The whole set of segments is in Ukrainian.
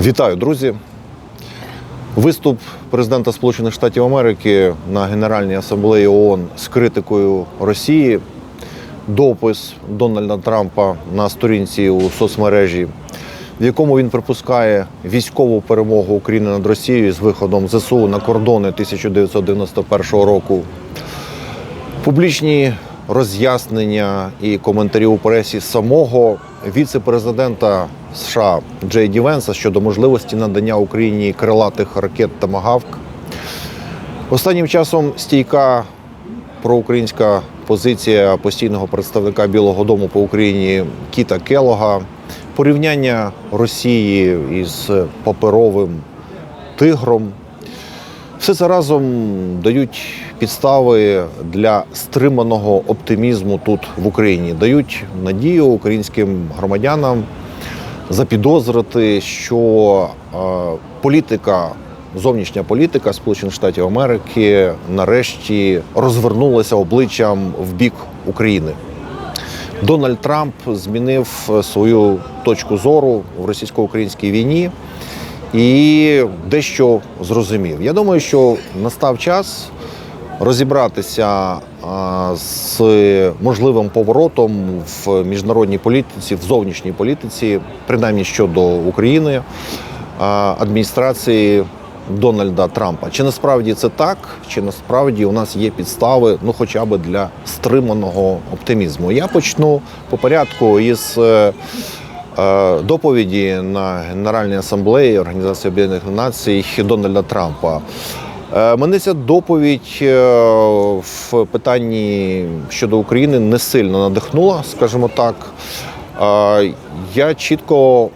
Вітаю, друзі. Виступ президента Сполучених Штатів Америки на Генеральній асамблеї ООН з критикою Росії, допис Дональда Трампа на сторінці у соцмережі, в якому він припускає військову перемогу України над Росією з виходом ЗСУ на кордони 1991 року. Публічні роз'яснення і коментарі у пресі самого віце-президента США Джей Ді Венса щодо можливості надання Україні крилатих ракет Тамагавк. Останнім часом стійка проукраїнська позиція постійного представника Білого Дому по Україні Кіта Келога, порівняння Росії із паперовим тигром. Все це разом дають підстави для стриманого оптимізму тут в Україні, дають надію українським громадянам запідозрити, що е, політика, зовнішня політика Сполучених Штатів Америки нарешті розвернулася обличчям в бік України. Дональд Трамп змінив свою точку зору в російсько-українській війні і дещо зрозумів. Я думаю, що настав час розібратися з можливим поворотом в міжнародній політиці, в зовнішній політиці, принаймні щодо України, адміністрації Дональда Трампа. Чи насправді це так, чи насправді у нас є підстави, ну хоча б для стриманого оптимізму? Я почну по порядку із. Е, Доповіді на Генеральній асамблеї Організації Об'єднаних Націй Дональда Трампа. Е, Мене ця доповідь е, в питанні щодо України не сильно надихнула, скажімо так. Я чітко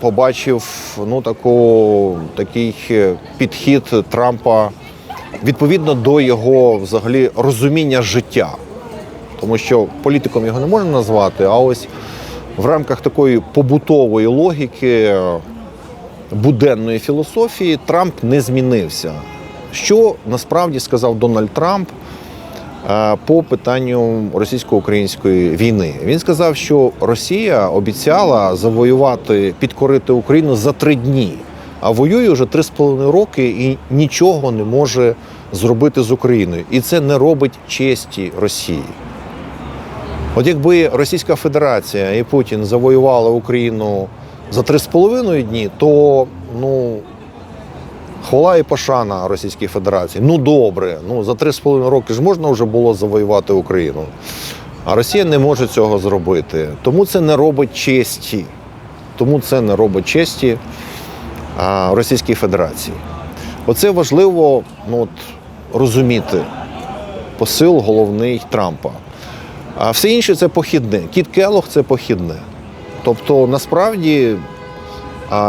побачив ну, таку, такий підхід Трампа відповідно до його взагалі розуміння життя. Тому що політиком його не можна назвати, а ось в рамках такої побутової логіки, е, буденної філософії Трамп не змінився. Що насправді сказав Дональд Трамп е, по питанню російсько-української війни? Він сказав, що Росія обіцяла завоювати, підкорити Україну за три дні, а воює вже три з половиною роки і нічого не може зробити з Україною. І це не робить честі Росії. От якби Російська Федерація і Путін завоювали Україну за три з половиною дні, то ну хвала і пошана Російській Федерації. Ну добре, ну за три з половиною роки ж можна вже було завоювати Україну. А Росія не може цього зробити. Тому це не робить честі. Тому це не робить честі Російській Федерації. Оце важливо ну, от, розуміти посил головний Трампа. А все інше це похідне. Кіт Келох це похідне. Тобто, насправді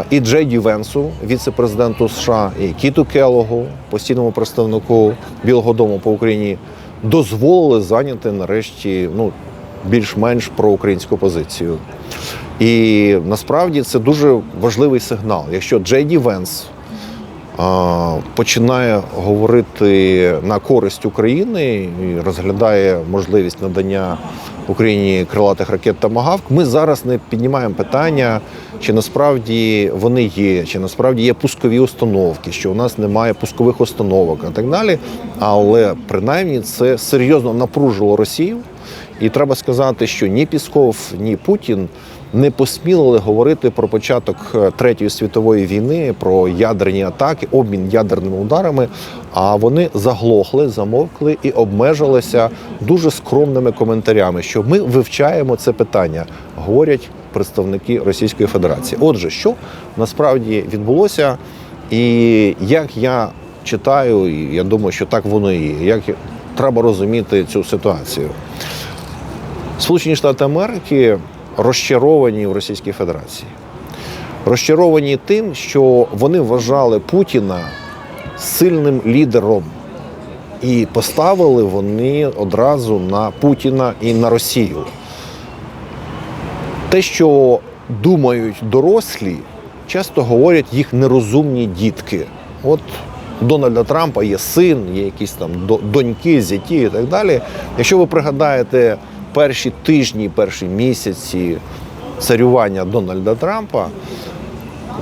і Джеді Венсу, віце-президенту США, і Кіту Келогу, постійному представнику Білого Дому по Україні, дозволили зайняти нарешті ну, більш-менш проукраїнську позицію. І насправді це дуже важливий сигнал. Якщо Джейді Венс починає говорити на користь України і розглядає можливість надання Україні крилатих ракет Тамагавк, ми зараз не піднімаємо питання, чи насправді вони є, чи насправді є пускові установки, що у нас немає пускових установок і так далі. Але принаймні це серйозно напружило Росію. І треба сказати, що ні Пісков, ні Путін не посмілили говорити про початок е, третьої світової війни, про ядерні атаки, обмін ядерними ударами. А вони заглохли, замовкли і обмежилися дуже скромними коментарями, що ми вивчаємо це питання, говорять представники Російської Федерації. Отже, що насправді відбулося, і як я читаю, і я думаю, що так воно і є. Як треба розуміти цю ситуацію. Сполучені Штати Америки розчаровані в Російській Федерації. Розчаровані тим, що вони вважали Путіна сильним лідером. І поставили вони одразу на Путіна і на Росію. Те, що думають дорослі, часто говорять їх нерозумні дітки. От Дональда Трампа є син, є якісь там доньки, зяті і так далі. Якщо ви пригадаєте перші тижні, перші місяці царювання Дональда Трампа,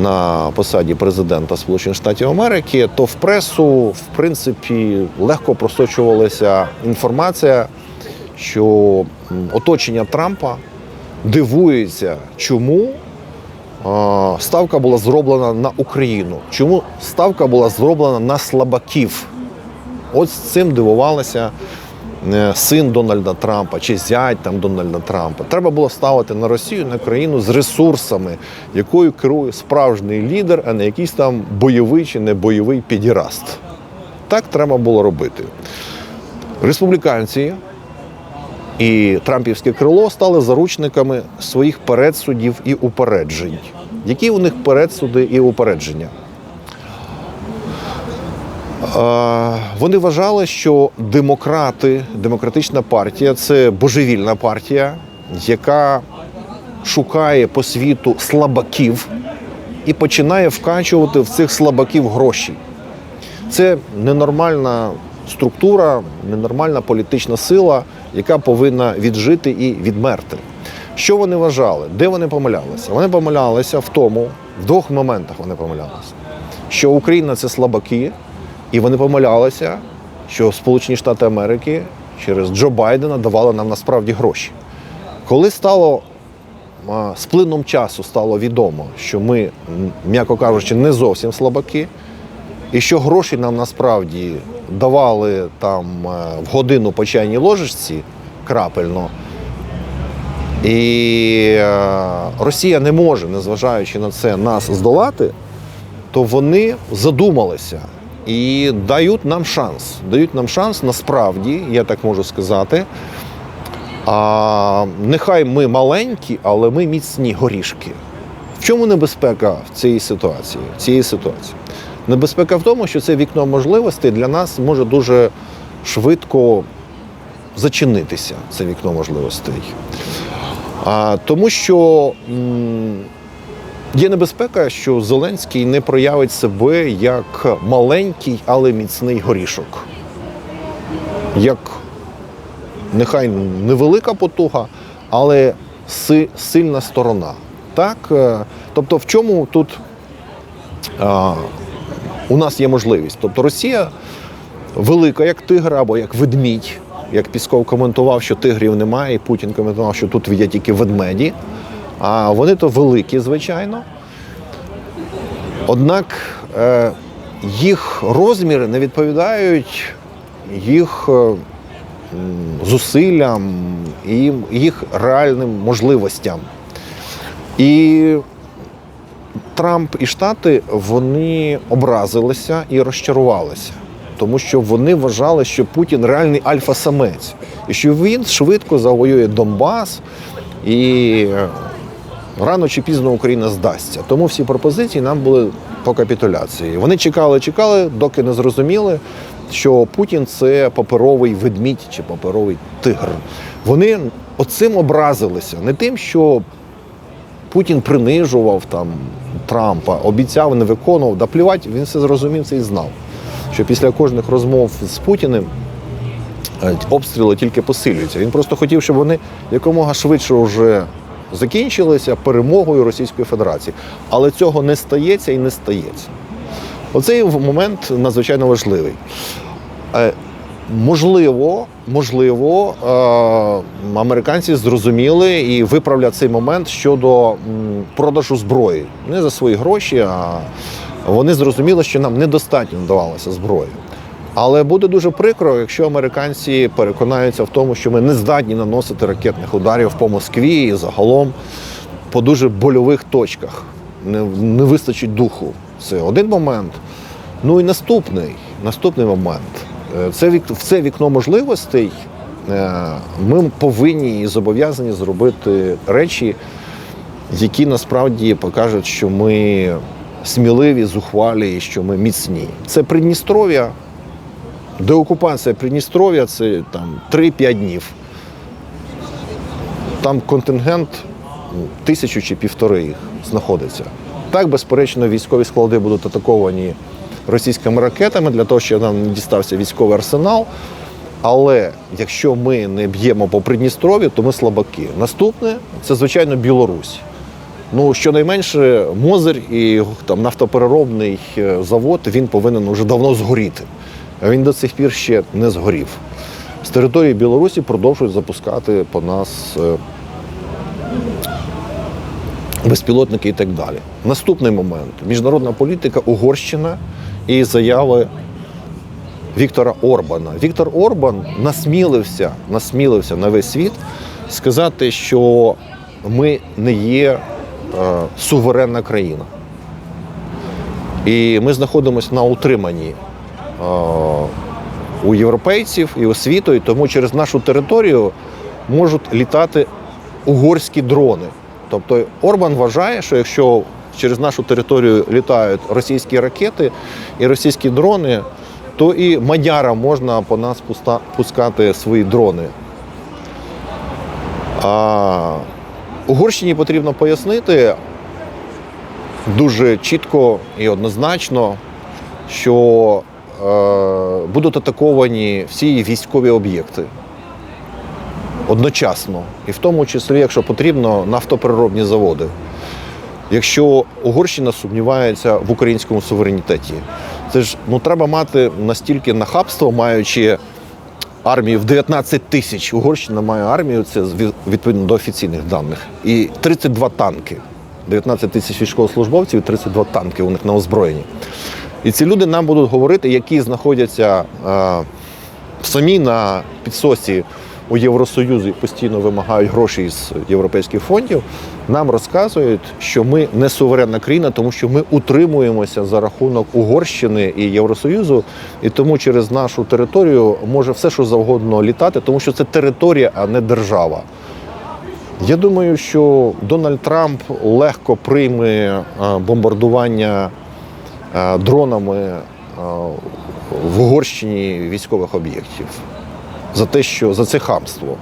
на посаді президента Сполучених Штатів Америки, то в пресу, в принципі, легко просочувалася інформація, що оточення Трампа дивується, чому ставка була зроблена на Україну, чому ставка була зроблена на слабаків. От з цим дивувалася е, син Дональда Трампа чи зять там Дональда Трампа. Треба було ставити на Росію, на країну з ресурсами, якою керує справжній лідер, а не якийсь там бойовий чи не бойовий підіраст. Так треба було робити. Республіканці і Трампівське крило стали заручниками своїх передсудів і упереджень. Які у них передсуди і упередження? Вони вважали, що демократи, демократична партія це божевільна партія, яка шукає по світу слабаків і починає вкачувати в цих слабаків гроші. Це ненормальна структура, ненормальна політична сила, яка повинна віджити і відмерти. Що вони вважали? Де вони помилялися? Вони помилялися в тому, в двох моментах вони помилялися, що Україна це слабаки, і вони помилялися, що Сполучені Штати Америки через Джо Байдена давали нам насправді гроші. Коли стало з плином часу стало відомо, що ми, м'яко кажучи, не зовсім слабаки, і що гроші нам насправді давали там е, в годину по чайній ложечці крапельно. І е, Росія не може, незважаючи на це, нас здолати, то вони задумалися і дають нам шанс. Дають нам шанс насправді, я так можу сказати. А, нехай ми маленькі, але ми міцні горішки. В чому небезпека в цій ситуації? В цієї ситуації? Небезпека в тому, що це вікно можливостей для нас може дуже швидко зачинитися, це вікно можливостей. А, тому що м, є небезпека, що Зеленський не проявить себе як маленький, але міцний горішок. Як нехай невелика потуга, але сильна сторона. Так? е, Тобто, в чому тут а, у нас є можливість? Тобто Росія велика, як тигр або як ведмідь. Як Пісков коментував, що тигрів немає, і Путін коментував, що тут є тільки ведмеді. А вони то великі, звичайно. Однак е, їх розміри не відповідають їх е, зусиллям і їх реальним можливостям. І Трамп і Штати вони образилися і розчарувалися, тому що вони вважали, що Путін реальний альфа-самець, і що він швидко завоює Донбас і е, рано чи пізно Україна здасться. Тому всі пропозиції нам були по капітуляції. Вони чекали, чекали, доки не зрозуміли, що Путін це паперовий ведмідь чи паперовий тигр. Вони оцим образилися, не тим, що Путін принижував там Трампа, обіцяв, не виконував. Да плівать, він все зрозумів це і знав. Що після кожних розмов з Путіним е, обстріли тільки посилюються. Він просто хотів, щоб вони якомога швидше вже закінчилися перемогою Російської Федерації. Але цього не стається і не стається. Оцей момент надзвичайно важливий. Е, Можливо, можливо, е, американці зрозуміли і виправлять цей момент щодо продажу зброї. Не за свої гроші, а вони зрозуміли, що нам недостатньо давалося зброї. Але буде дуже прикро, якщо американці переконаються в тому, що ми не здатні наносити ракетних ударів по Москві і загалом по дуже больових точках. Не, не вистачить духу. Це один момент. Ну і наступний, наступний момент. Е, Це вік, в це вікно можливостей е, ми повинні і зобов'язані зробити речі, які насправді покажуть, що ми сміливі, зухвалі що ми міцні. Це Придністров'я, деокупація Придністров'я це там 3-5 днів. Там контингент ну, тисячу чи півтори їх знаходиться. Так, безперечно, військові склади будуть атаковані російськими ракетами для того, щоб нам не дістався військовий арсенал. Але якщо ми не б'ємо по Придністров'ю, то ми слабаки. Наступне це, звичайно, Білорусь. Ну, щонайменше Мозир і там нафтопереробний е, завод він повинен уже давно згоріти. Він до цих пір ще не згорів. З території Білорусі продовжують запускати по нас е, безпілотники і так далі. Наступний момент міжнародна політика, Угорщина і заяви Віктора Орбана. Віктор Орбан насмілився, насмілився на весь світ сказати, що ми не є е, суверенна країна. І ми знаходимося на утриманні у європейців і у і тому через нашу територію можуть літати угорські дрони. Тобто Орбан вважає, що якщо через нашу територію літають російські ракети і російські дрони, то і мадярам можна по нас пускати свої дрони. А Угорщині потрібно пояснити дуже чітко і однозначно, що е, будуть атаковані всі військові об'єкти одночасно, і в тому числі, якщо потрібно, нафтопереробні заводи. Якщо Угорщина сумнівається в українському суверенітеті, це ж ну треба мати настільки нахабство, маючи армію в 19 тисяч. Угорщина має армію, це відповідно до офіційних даних, і 32 танки. 19 тисяч військовослужбовців і 32 танки у них на озброєнні. І ці люди нам будуть говорити, які знаходяться е, самі на підсосі у Євросоюзі постійно вимагають гроші з європейських фондів, нам розказують, що ми не суверенна країна, тому що ми утримуємося за рахунок Угорщини і Євросоюзу, і тому через нашу територію може все, що завгодно літати, тому що це територія, а не держава. Я думаю, що Дональд Трамп легко прийме е, бомбардування дронами е, в Угорщині військових об'єктів за те, що за це хамство.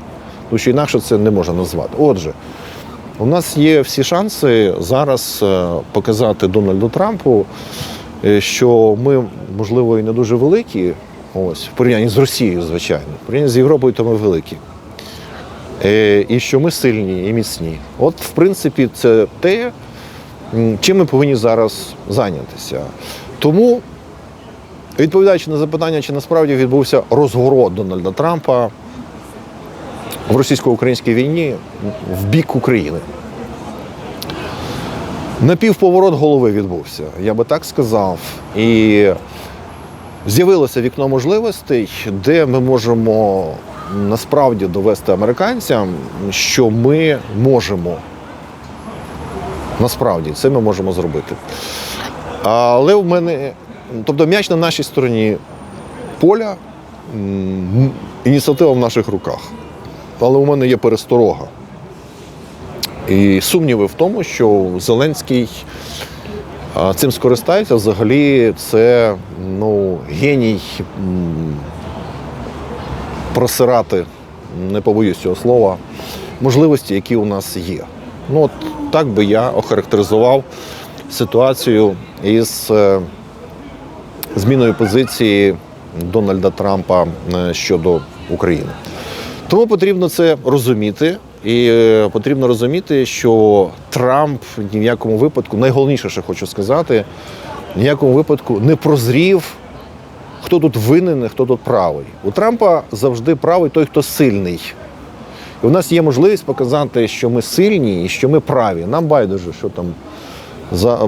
Тому що інакше це не можна назвати. Отже, у нас є всі шанси зараз е, показати Дональду Трампу, е, що ми, можливо, і не дуже великі, ось, в порівнянні з Росією, звичайно, в порівнянні з Європою, то ми великі. Е, І що ми сильні і міцні. От, в принципі, це те, чим ми повинні зараз зайнятися. Тому Відповідаючи на запитання, чи насправді відбувся розгород Дональда Трампа в російсько-українській війні в бік України. Напівповорот голови відбувся, я би так сказав. І з'явилося вікно можливостей, де ми можемо насправді довести американцям, що ми можемо. Насправді це ми можемо зробити. Але в мене, тобто м'яч на нашій стороні поля, ініціатива в наших руках. Але у мене є пересторога. І сумніви в тому, що Зеленський цим скористається. Взагалі, це ну, геній просирати, не побоюсь цього слова, можливості, які у нас є. Ну, от так би я охарактеризував ситуацію із е, зміною позиції Дональда Трампа е, щодо України. Тому потрібно це розуміти. І е, потрібно розуміти, що Трамп ні в якому випадку, найголовніше, що хочу сказати, ні в якому випадку не прозрів, хто тут винен, хто тут правий. У Трампа завжди правий той, хто сильний. У нас є можливість показати, що ми сильні і що ми праві. Нам байдуже, що там за,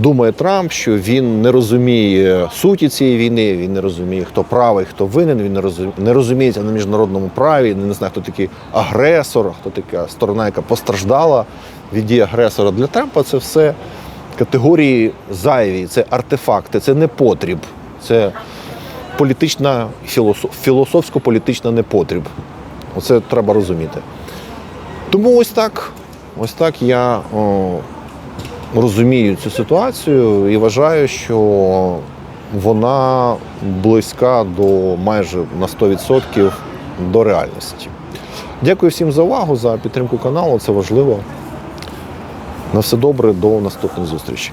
думає Трамп, що він не розуміє суті цієї війни, він не розуміє, хто правий, хто винен, він не розуміє, не розуміється на міжнародному праві, не знає, хто такий агресор, хто така сторона, яка постраждала від дії агресора. Для Трампа це все категорії зайві, це артефакти, це не потріб, це політична, філософ- філософсько-політична непотріб. Оце треба розуміти. Тому ось так, ось так я о, розумію цю ситуацію і вважаю, що вона близька до майже на 100% до реальності. Дякую всім за увагу, за підтримку каналу. Це важливо. На все добре, до наступних зустрічей.